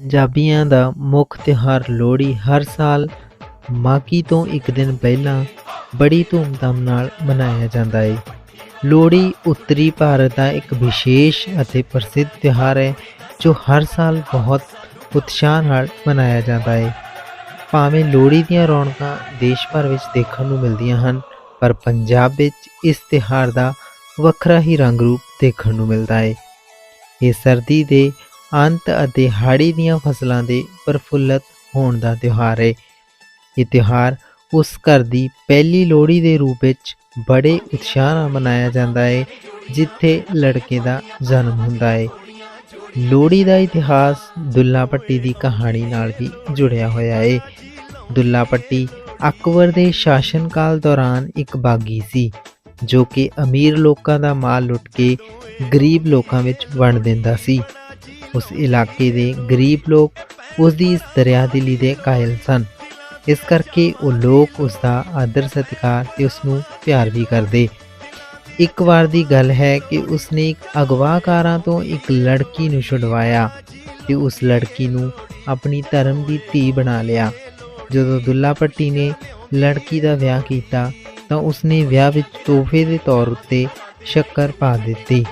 ਪੰਜਾਬੀਆਂ ਦਾ ਮੁੱਖ ਤਿਉਹਾਰ ਲੋਹੜੀ ਹਰ ਸਾਲ ਮਾਘੀ ਤੋਂ ਇੱਕ ਦਿਨ ਪਹਿਲਾਂ ਬੜੀ ਧੂਮਧਾਮ ਨਾਲ ਮਨਾਇਆ ਜਾਂਦਾ ਹੈ ਲੋਹੜੀ ਉੱਤਰੀ ਭਾਰਤ ਦਾ ਇੱਕ ਵਿਸ਼ੇਸ਼ ਅਤੇ ਪ੍ਰਸਿੱਧ ਤਿਉਹਾਰ ਹੈ, ਜੋ ਹਰ ਸਾਲ ਬਹੁਤ ਉਤਸ਼ਾਹ ਨਾਲ ਮਨਾਇਆ ਜਾਂਦਾ ਹੈ ਭਾਵੇਂ ਲੋਹੜੀ ਦੀਆਂ ਰੌਣਕਾਂ ਦੇਸ਼ ਭਰ ਵਿੱਚ ਦੇਖਣ ਨੂੰ ਮਿਲਦੀਆਂ ਹਨ, ਪਰ ਪੰਜਾਬ ਵਿੱਚ ਇਸ ਤਿਉਹਾਰ ਦਾ ਵੱਖਰਾ ਹੀ ਰੰਗ ਰੂਪ ਦੇਖਣ ਨੂੰ ਮਿਲਦਾ ਹੈ ਇਹ ਸਰਦੀ ਦੇ ਅੰਤ ਅਤੇ ਹਾੜੀ ਦੀਆਂ ਫਸਲਾਂ ਦੇ ਪ੍ਰਫੁੱਲਤ ਹੋਣ ਦਾ ਤਿਉਹਾਰ ਹੈ ਇਹ ਤਿਉਹਾਰ ਉਸ ਘਰ ਦੀ ਪਹਿਲੀ ਲੋਹੜੀ ਦੇ ਰੂਪ ਵਿੱਚ ਬੜੇ ਉਤਸ਼ਾਹ ਨਾਲ ਮਨਾਇਆ ਜਾਂਦਾ ਹੈ ਜਿੱਥੇ ਲੜਕੇ ਦਾ ਜਨਮ ਹੁੰਦਾ ਹੈ ਲੋਹੜੀ ਦਾ ਇਤਿਹਾਸ ਦੁੱਲਾ ਭੱਟੀ ਦੀ ਕਹਾਣੀ ਨਾਲ ਵੀ ਜੁੜਿਆ ਹੋਇਆ ਹੈ ਦੁੱਲਾ ਭੱਟੀ ਅਕਬਰ ਦੇ ਸ਼ਾਸਨ ਕਾਲ ਦੌਰਾਨ ਇੱਕ ਬਾਗੀ ਸੀ, ਜੋ ਕਿ ਅਮੀਰ ਲੋਕਾਂ ਦਾ ਮਾਲ ਲੁੱਟ ਕੇ ਗਰੀਬ ਲੋਕਾਂ ਵਿੱਚ ਵੰਡ ਦਿੰਦਾ ਸੀ। ਉਸ ਇਲਾਕੇ ਦੇ ਗਰੀਬ ਲੋਕ ਉਸ ਦੀ ਇਸ ਦਰਿਆ ਦਰਿਆਦਿਲੀ ਦੇ ਕਾਇਲ ਸਨ। ਇਸ ਕਰਕੇ ਉਹ ਲੋਕ ਉਸ ਦਾ ਆਦਰ ਸਤਿਕਾਰ ਤੇ ਉਸ ਨੂੰ ਪਿਆਰ ਵੀ ਕਰਦੇ। ਇੱਕ ਵਾਰ ਦੀ ਗੱਲ ਹੈ ਕਿ ਉਸਨੇ ਇੱਕ ਅਗਵਾਕਾਰਾਂ ਤੋਂ ਇੱਕ ਲੜਕੀ ਨੂੰ ਛੁਡਵਾਇਆ ਤੇ ਉਸ ਲੜਕੀ ਨੂੰ ਆਪਣੀ ਧਰਮ ਦੀ ਧੀ ਬਣਾ ਲਿਆ। ਜਦੋਂ ਦੁੱਲਾ ਭੱਟੀ ਨੇ ਲੜਕੀ ਦਾ ਵਿਆਹ ਕੀਤਾ ਤਾਂ ਉਸਨੇ ਵਿਆਹ ਵਿੱਚ ਤੋਹਫੇ ਦੇ ਤੌਰ ਉੱਤੇ ਸ਼ੱਕਰ ਪਾ ਦਿੱਤੀ।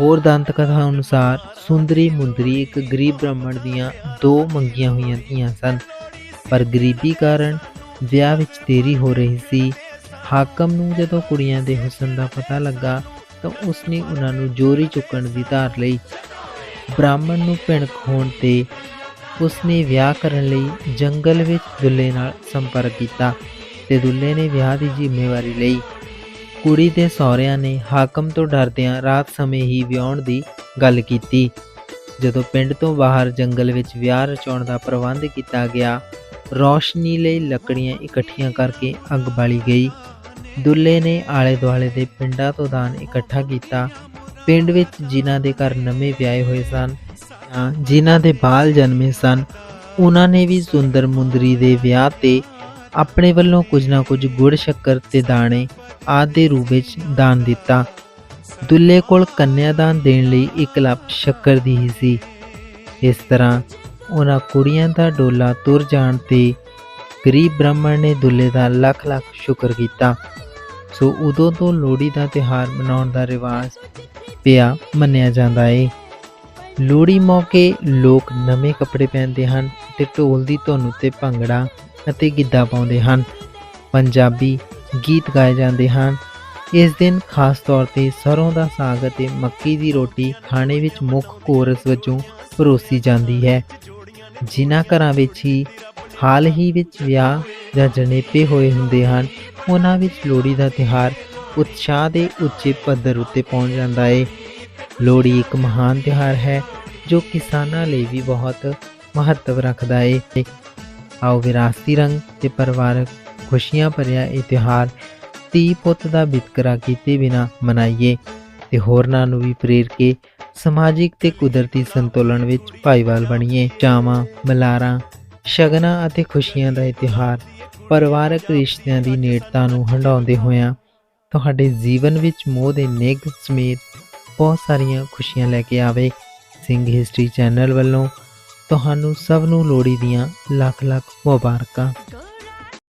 ਹੋਰ ਦੰਤ ਕਥਾ ਅਨੁਸਾਰ ਸੁੰਦਰੀ ਮੁੰਦਰੀ ਇੱਕ ਗਰੀਬ ਬ੍ਰਾਹਮਣ ਦੀਆਂ ਦੋ ਮੰਗੀਆਂ ਹੋਈਆਂ ਧੀਆਂ ਸਨ। ਪਰ ਗਰੀਬੀ ਕਾਰਨ ਵਿਆਹ ਵਿੱਚ ਦੇਰੀ ਹੋ ਰਹੀ ਸੀ। ਹਾਕਮ ਨੂੰ ਜਦੋਂ ਕੁੜੀਆਂ ਦੇ ਹੁਸਨ ਦਾ ਪਤਾ ਲੱਗਾ ਤਾਂ ਉਸਨੇ ਉਹਨਾਂ ਨੂੰ ਜੋਰੀ ਚੁੱਕਣ ਦੀ ਧਾਰ ਲਈ। ਬ੍ਰਾਹਮਣ ਨੂੰ ਭਿਣਕ ਹੋਣ ਤੇ ਉਸਨੇ ਵਿਆਹ ਕਰਨ ਲਈ ਜੰਗਲ ਵਿੱਚ ਦੁੱਲੇ ਨਾਲ ਸੰਪਰਕ ਕੀਤਾ ਤੇ ਦੁੱਲੇ ਨੇ ਵਿਆਹ ਦੀ ਜ਼ਿੰਮੇਵਾਰੀ ਲਈ ਕੁੜੀ ਦੇ ਸਹੁਰਿਆਂ ਨੇ ਹਾਕਮ ਤੋਂ ਡਰਦਿਆਂ ਰਾਤ ਸਮੇਂ ਹੀ ਵਿਆਹਣ ਦੀ ਗੱਲ ਕੀਤੀ। ਜਦੋਂ ਪਿੰਡ ਤੋਂ ਬਾਹਰ ਜੰਗਲ ਵਿੱਚ ਵਿਆਹ ਰਚਾਉਣ ਦਾ ਪ੍ਰਬੰਧ ਕੀਤਾ ਗਿਆ, ਰੌਸ਼ਨੀ ਲਈ ਲੱਕੜੀਆਂ ਇਕੱਠੀਆਂ ਕਰਕੇ ਅੱਗ ਬਾਲੀ ਗਈ। ਦੁੱਲੇ ਨੇ ਆਲੇ ਦੁਆਲੇ ਦੇ ਪਿੰਡਾਂ ਤੋਂ ਦਾਨ ਇਕੱਠਾ ਕੀਤਾ। ਪਿੰਡ ਵਿੱਚ ਜਿਨ੍ਹਾਂ ਦੇ ਘਰ ਨਵੇਂ ਵਿਆਹੇ ਹੋਏ ਸਨ ਜਾਂ ਜਿਨ੍ਹਾਂ ਦੇ ਬਾਲ ਜਨਮੇ ਸਨ, ਉਹਨਾਂ ਨੇ ਵੀ ਸੁੰਦਰ ਮੁੰਦਰੀ ਦੇ ਵਿਆਹ ਤੇ ਆਪਣੇ ਵੱਲੋਂ ਕੁਝ ਨਾ ਕੁਝ ਗੁੜ, ਸ਼ੱਕਰ ਤੇ ਦਾਣੇ ਆਦਿ ਦੇ ਰੂਪ ਵਿੱਚ ਦਾਨ ਦਿੱਤਾ। ਦੁੱਲੇ ਕੋਲ ਕੰਨਿਆਦਾਨ ਦੇਣ ਲਈ ਇੱਕ ਲੱਖ ਸ਼ੱਕਰ ਦੀ ਹੀ ਸੀ। ਇਸ ਤਰ੍ਹਾਂ ਉਹਨਾਂ ਕੁੜੀਆਂ ਦਾ ਡੋਲਾ ਤੁਰ ਜਾਣ ਤੇ ਗਰੀਬ ਬ੍ਰਾਹਮਣ ਨੇ ਦੁੱਲੇ ਦਾ ਲੱਖ ਲੱਖ ਸ਼ੁਕਰ ਕੀਤਾ। ਸੋ ਉਦੋਂ ਤੋਂ ਲੋਹੜੀ ਦਾ ਤਿਉਹਾਰ ਮਨਾਉਣ ਦਾ ਰਿਵਾਜ ਪਿਆ ਮੰਨਿਆ ਜਾਂਦਾ ਏ। ਲੋਹੜੀ ਮੌਕੇ ਲੋਕ ਨਵੇਂ ਕੱਪੜੇ ਪਹਿਨਦੇ ਹਨ ਤੇ ਢੋਲ ਦੀ ਧੁਨ ਉੱਤੇ ਭੰਗੜਾ ਅਤੇ ਗਿੱਧਾ ਪਾਉਂਦੇ ਹਨ। ਪੰਜਾਬੀ ਗੀਤ ਗਾਏ ਜਾਂਦੇ ਹਨ। ਇਸ ਦਿਨ ਖਾਸ ਤੌਰ ਤੇ ਸਰੋਂ ਦਾ ਸਾਗ ਅਤੇ ਮੱਕੀ ਦੀ ਰੋਟੀ ਖਾਣੇ ਵਿੱਚ ਮੁੱਖ ਕੋਰਸ ਵਜੋਂ ਪਰੋਸੀ ਜਾਂਦੀ ਹੈ। ਜਿਨ੍ਹਾਂ ਘਰਾਂ ਵਿੱਚ ਹੀ, ਹਾਲ ਹੀ ਵਿੱਚ ਵਿਆਹ ਜਾਂ ਜਣੇਪੇ ਹੋਏ ਹੁੰਦੇ ਹਨ, ਉਹਨਾਂ ਵਿੱਚ ਲੋਹੜੀ ਦਾ ਤਿਉਹਾਰ ਉਤਸ਼ਾਹ ਦੇ ਉੱਚੇ ਪੱਧਰ ਉੱਤੇ ਪਹੁੰਚ ਜਾਂਦਾ ਹੈ ਲੋਹੜੀ ਇੱਕ ਮਹਾਨ ਤਿਉਹਾਰ ਹੈ, ਜੋ ਕਿਸਾਨਾਂ ਲਈ ਵੀ ਬਹੁਤ ਮਹੱਤਵ ਰੱਖਦਾ ਏ। ਆਓ ਵਿਰਾਸਤੀ ਰੰਗ ਤੇ ਪਰਿਵਾਰਕ ਖੁਸ਼ੀਆਂ ਭਰਿਆ ਇਹ ਤਿਉਹਾਰ ਧੀ ਪੁੱਤ ਦਾ ਵਿਤਕਰਾ ਕੀਤੇ ਬਿਨਾ ਮਨਾਈਏ ਤੇ ਹੋਰਨਾਂ ਨੂੰ ਵੀ ਪ੍ਰੇਰ ਕੇ ਸਮਾਜਿਕ ਤੇ ਕੁਦਰਤੀ ਸੰਤੁਲਨ ਵਿੱਚ ਭਾਈਵਾਲ ਬਣੀਏ। ਚਾਵਾਂ, ਮਲਾਰਾਂ, ਸ਼ਗਨਾਂ ਅਤੇ ਖੁਸ਼ੀਆਂ ਦਾ ਇਹ ਤਿਉਹਾਰ ਪਰਿਵਾਰਕ ਰਿਸ਼ਤਿਆਂ ਦੀ ਨੇੜਤਾ ਨੂੰ ਹੰਡਾਉਂਦੇ ਹੋਇਆਂ ਤੁਹਾਡੇ ਜੀਵਨ ਵਿੱਚ ਮੋਹ ਦੇ ਨਿੱਘ ਸਮੇਤ ਬਹੁਤ ਸਾਰੀਆਂ ਖੁਸ਼ੀਆਂ ਲੈ ਕੇ ਆਵੇ ਸਿੰਘ ਹਿਸਟਰੀ ਚੈਨਲ ਵੱਲੋਂ। ਤੁਹਾਨੂੰ ਸਭ ਨੂੰ ਲੋਹੜੀ ਦੀਆਂ ਲੱਖ ਲੱਖ ਮੁਬਾਰਕਾਂ।